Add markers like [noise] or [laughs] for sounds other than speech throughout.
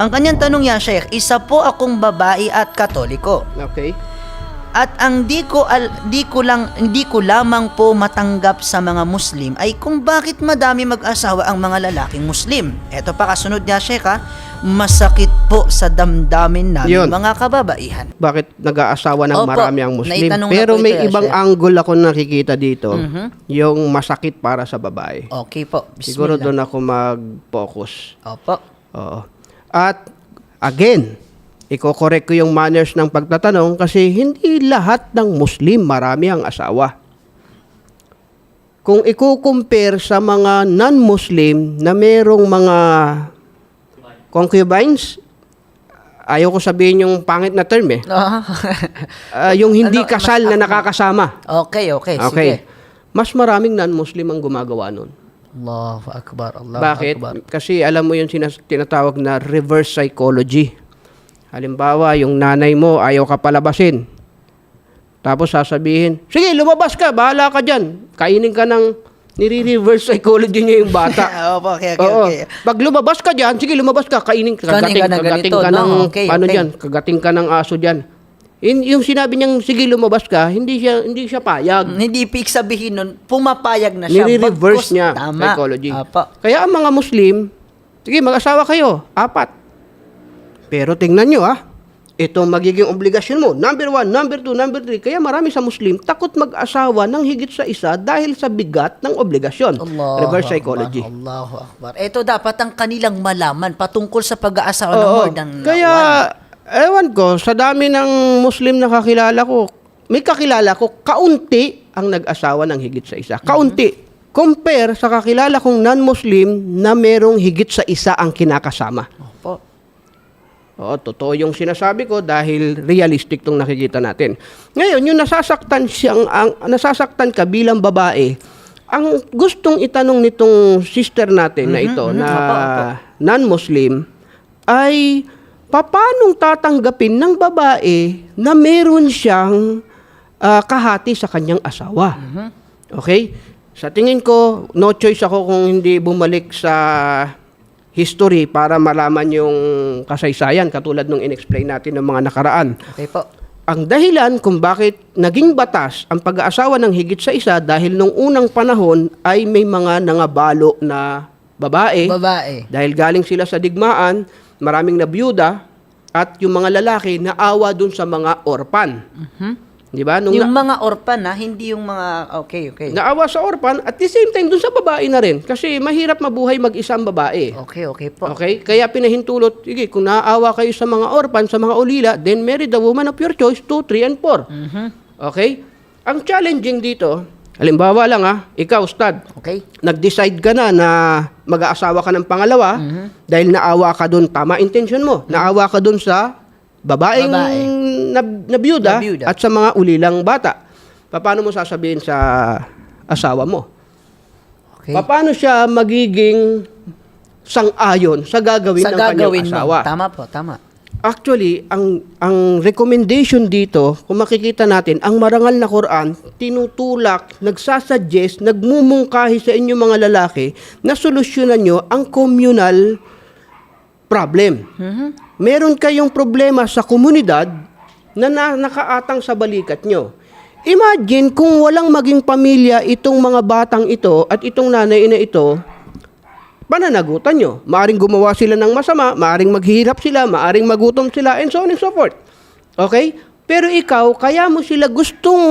Ang kanyang tanong niya, Sheikh, isa po akong babae at katoliko. Okay? At ang di ko al, di ko lang hindi ko lamang po matanggap sa mga Muslim ay kung bakit madami mag-asawa ang mga lalaking Muslim. Ito pa kasunod niya, Sheikh, ha? Masakit po sa damdamin namin Yun. mga kababaihan. Bakit nag-aasawa ng Opo, marami ang Muslim? Pero may ito, ibang Chef. angle ako nakikita dito. Mhm. Yung masakit para sa babae. Okay po. Siguro Bismillah. doon ako mag-focus. Opo. Oo. At again, iko-correct ko yung manners ng pagtatanong kasi hindi lahat ng Muslim marami ang asawa. Kung i-compare sa mga non-Muslim na merong mga concubines, ayaw ko sabihin yung pangit na term eh. [laughs] Ah, yung hindi Ano, kasal mas- na nakakasama. okay, okay. Sige. Okay. Mas maraming non-Muslim ang gumagawa nun. Allahu Akbar. Allahu Bakit? Akbar. Kasi alam mo yung sinas- tinatawag na reverse psychology. Halimbawa, yung nanay mo ayaw ka palabasin. Tapos sasabihin, sige, lumabas ka, bahala ka dyan. Kainin ka ng nire-reverse psychology niya yung bata. [laughs] Opo, okay, okay, Oo. okay. Pag lumabas ka dyan, sige, lumabas ka, kainin ka, Kanin kagating, ka ng kagating ganito, ka no? ng, Okay, ano okay. dyan, kagating ka ng aso dyan. In, yung sinabi niyang, sige, lumabas ka, hindi siya, hindi siya payag. Hindi ibig sabihin nun, pumapayag na siya. Nire-reverse niya Tama. psychology. Apo. Kaya ang mga Muslim, sige, mag-asawa kayo, apat. Pero tingnan nyo ah, ito magiging obligasyon mo. Number one, number two, number three. Kaya marami sa Muslim takot mag-asawa ng higit sa isa dahil sa bigat ng obligasyon. Allahu Reverse Akbar, psychology. Allahu Akbar. Ito dapat ang kanilang malaman patungkol sa pag-aasawa ng Oo. more than Kaya, ewan ko, sa dami ng Muslim na kakilala ko, may kakilala ko, kaunti ang nag-asawa ng higit sa isa. Kaunti. Compare sa kakilala kong non-Muslim na merong higit sa isa ang kinakasama. Opo. Oo, totoo yung sinasabi ko dahil realistic tong nakikita natin. Ngayon, yung nasasaktan siyang ang nasasaktan ka bilang babae, ang gustong itanong nitong sister natin na ito na Opo, opo. non-Muslim ay papanong tatanggapin ng babae na meron siyang ah, kahati sa kanyang asawa. Okay? Sa tingin ko, no choice ako kung hindi bumalik sa history para malaman yung kasaysayan katulad nung inexplain natin ng mga nakaraan. Okay po. Ang dahilan kung bakit naging batas ang pag-aasawa ng higit sa isa dahil nung unang panahon ay may mga nangabalo na babae Babae. dahil galing sila sa digmaan, maraming nabiyuda at yung mga lalaki naawa dun sa mga orpan. Di ba? Nung yung na- mga orpan ha, hindi yung mga okay, okay. naawa sa orpan at the same time dun sa babae na rin kasi mahirap mabuhay mag-isang babae. Okay, okay po. Okay? Kaya pinahintulot, sige, kung naaawa kayo sa mga orphan, sa mga ulila, then marry the woman of your choice, 2, 3, and 4. Mhm. Okay? Ang challenging dito, halimbawa lang ah, ikaw, stud, Okay? nag-decide ka na na mag-aasawa ka ng pangalawa Mhm. dahil naawa ka doon, tama intention mo, naawa ka doon sa babaeng Babae. na, nabiyuda Nabiyuda. at sa mga ulilang bata. Paano mo sasabihin sa asawa mo? Okay. Paano siya magiging sang-ayon sa gagawin Sa ng kanyang gagawin mo. asawa? Tama po, tama. Actually, ang ang recommendation dito, kung makikita natin, ang marangal na Quran tinutulak, nagsasuggest, nagmumungkahi sa inyo mga lalaki na solusyonan nyo ang communal problem. Meron kayong problema sa komunidad na, na nakaatang sa balikat nyo. Imagine kung walang maging pamilya itong mga batang ito at itong nanay na ito, pananagutan nyo. Maaring gumawa sila ng masama, maaring maghihirap sila, maaring magutom sila, and so on and so forth. Okay? Pero ikaw, kaya mo sila gustong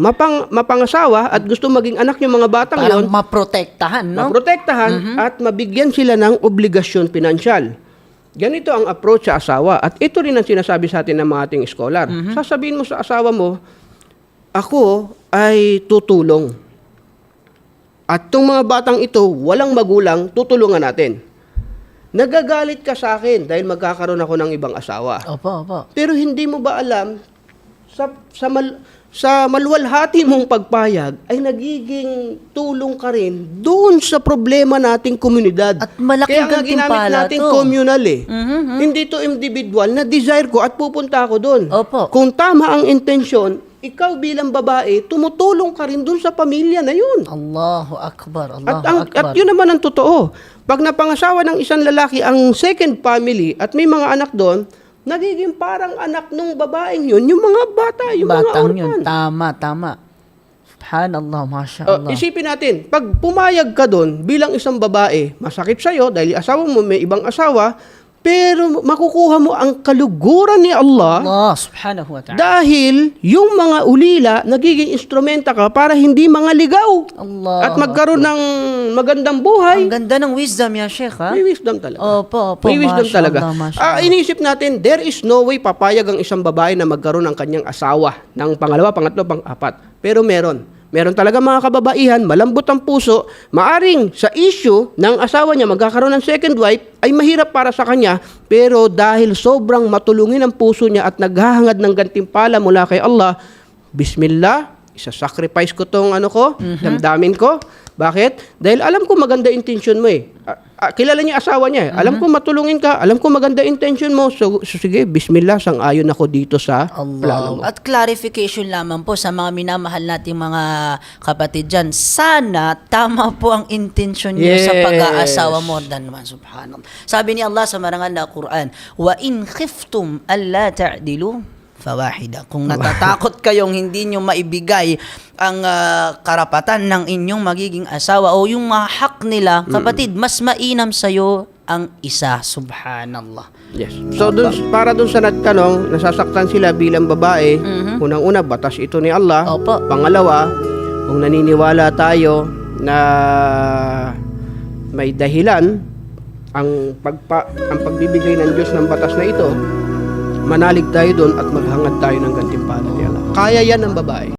mapang, mapangasawa at gusto maging anak yung mga batang Parang yon, maprotektahan, no? maprotektahan at mabigyan sila ng obligasyon pinansyal. Ganito ang approach sa asawa. At ito rin ang sinasabi sa atin ng mga ating scholar. Sasabihin mo sa asawa mo, ako ay tutulong. At itong mga batang ito, walang magulang, tutulungan natin. Nagagalit ka sa akin dahil magkakaroon ako ng ibang asawa. Opo, opo. Pero hindi mo ba alam, sa, sa, mal, sa maluwalhati mong pagpayag, ay nagiging tulong ka rin doon sa problema nating komunidad. At malaking Kaya nga ginamit natin to. communal eh. Mhm. Hindi to individual na desire ko at pupunta ako doon. Opo. Kung tama ang intensyon, ikaw bilang babae, tumutulong ka rin dun sa pamilya na yun. Allahu Akbar, Allahu At, ang, Akbar. at yun naman ang totoo. Pag napangasawa ng isang lalaki ang second family at may mga anak doon, nagiging parang anak nung babaeng yun, yung mga bata, yung Batang mga yun, orphan. tama, tama. Subhanallah, Masya Oh, Allah. isipin natin, pag pumayag ka doon bilang isang babae, masakit sa'yo dahil asawa mo may ibang asawa, pero makukuha mo ang kaluguran ni Allah Allah subhanahu wa ta'ala. dahil yung mga ulila nagiging instrumenta ka para hindi mga ligaw Allah. at magkaroon ng magandang buhay. Ang ganda ng wisdom ya, Sheikh, ha? May wisdom talaga. Opo, opo. May wisdom Masya talaga. Allah, Masya Ah, inisip natin, there is no way papayag ang isang babae na magkaroon ng kanyang asawa ng pangalawa, pangatlo, pang-apat. Pero meron. Meron talaga mga kababaihan, malambot ang puso, maaring sa issue ng asawa niya magkakaroon ng second wife ay mahirap para sa kanya, pero dahil sobrang matulungin ang puso niya at naghahangad ng gantimpala mula kay Allah, Bismillah, isa-sacrifice ko tong ano ko, damdamin ko. Bakit? Dahil alam ko maganda intention mo eh. Ah, ah, kilala niya asawa niya eh. Alam ko matulungin ka. Alam ko maganda intention mo. So, so sige, bismillah, sang-ayon ako dito sa plano mo. At clarification lamang po sa mga minamahal nating mga kapatid dyan. Sana tama po ang intention niyo sa Yes. pag-aasawa mo. Dan naman, subhanallah. Sabi ni Allah sa marangal na Quran, Wa in khiftum alla ta'dilu fawahida. Kung natatakot kayong hindi nyo maibigay ang ah, karapatan ng inyong magiging asawa o yung mga hak nila, kapatid, mas mainam sa'yo ang isa. Subhanallah. Yes. So, dun, para dun sa nagtanong, nasasaktan sila bilang babae, unang-una, batas ito ni Allah. Opo. Pangalawa, kung naniniwala tayo na may dahilan ang pagpa, ang pagbibigay ng Diyos ng batas na ito, manalig tayo doon at maghangad tayo ng gantimpala ni Allah. Kaya yan ng babae.